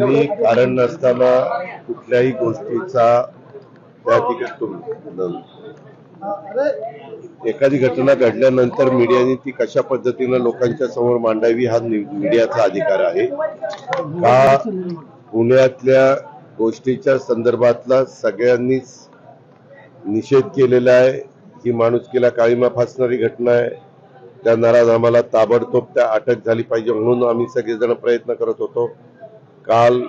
तुम्ही कारण नसताना कुठल्याही गोष्टीचा त्या ठिकाणी एखादी घटना घडल्यानंतर मीडियाने ती कशा पद्धतीनं लोकांच्या समोर मांडावी हा मीडियाचा अधिकार आहे. हा पुण्यातल्या गोष्टीच्या संदर्भातला सगळ्यांनीच निषेध केलेला आहे? ही माणुसकीला काळीमा फासणारी घटना आहे. त्या नाराज आम्हाला ताबडतोब त्या अटक झाली पाहिजे म्हणून आम्ही सगळेजण प्रयत्न करत होतो. काल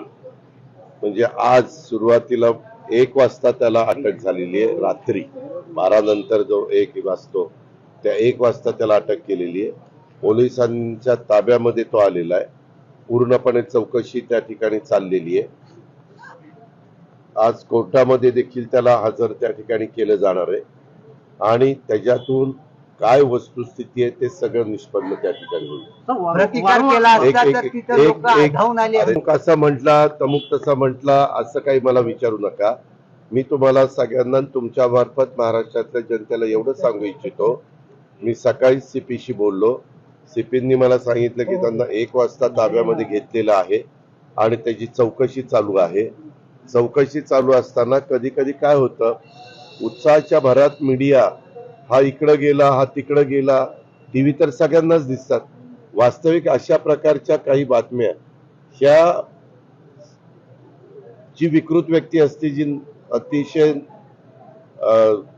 म्हणजे आज सुरुवातीला एक वाजता त्याला अटक झालेली आहे रात्री. बारा नंतर जो एक वाजतो त्या एक वाजता त्याला अटक केलेली आहे. पोलिसांच्या ताब्यामध्ये तो आलेला आहे. पूर्णपणे चौकशी त्या ठिकाणी चाललेली आहे. आज कोर्टामध्ये देखील त्याला हजर त्या ठिकाणी केलं जाणार आहे. आणि त्याच्यातून काय वस्तुस्थिती आहे ते सगळं निष्पन्न त्या ठिकाणी होईल. अमुक असा म्हटला तमुक तसा म्हटला असं काही मला विचारू नका. मी तुम्हाला सगळ्यांना तुमच्या मार्फत महाराष्ट्रातल्या जनतेला एवढं सांगू इच्छितो मी सकाळीच सीपीशी बोललो. सीपींनी मला सांगितलं की त्यांना एक वाजता ताब्यामध्ये घेतलेलं आहे आणि त्याची चौकशी चालू आहे. चौकशी चालू असताना कधी कधी काय होतं उत्साहाच्या भरात मीडिया हा इकडं गेला हा तिकडं गेला टीव्ही तर सगळ्यांनाच दिसतात. वास्तविक अशा प्रकारच्या काही बातम्या ह्या जी विकृत व्यक्ती असते जी अतिशय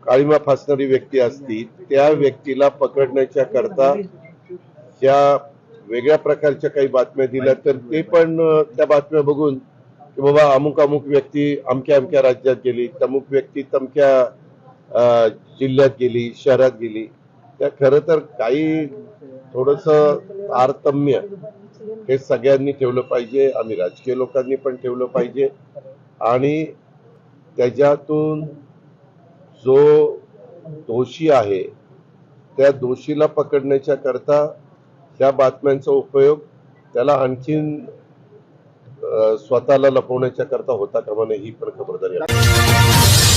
काळीमा फासणारी व्यक्ती असती त्या व्यक्तीला पकडण्याच्या करता ह्या वेगळ्या प्रकारच्या काही बातम्या दिल्या तर ते पण त्या बातम्या बघून की बाबा अमुक अमुक व्यक्ती अमक्या अमक्या राज्यात गेली तमुक व्यक्ती तमक्या जिल्ह्यात गेली शहरात गेली त्या खरं तर काही थोडस तारतम्य हे सगळ्यांनी ठेवलं पाहिजे आम्ही राजकीय लोकांनी पण ठेवलं पाहिजे आणि त्याच्यातून जो दोषी आहे त्या दोषीला पकडण्याच्या करता ह्या बातम्यांचा उपयोग त्याला आणखीन स्वतःला लपवण्याच्या करता होता कामा नये ही पण खबरदारी आहे.